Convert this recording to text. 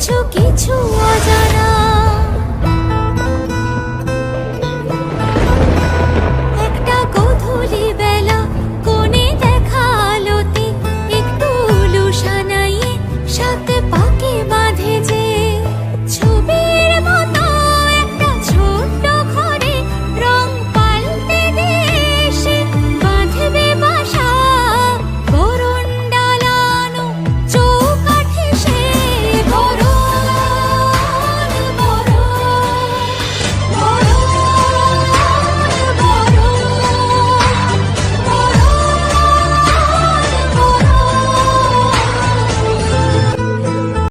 কিছু কিছু অজানা। একটা গধূলি বেলা কোণে দেখা আলোতে একটু উলু সাথে পাকে বাঁধে যে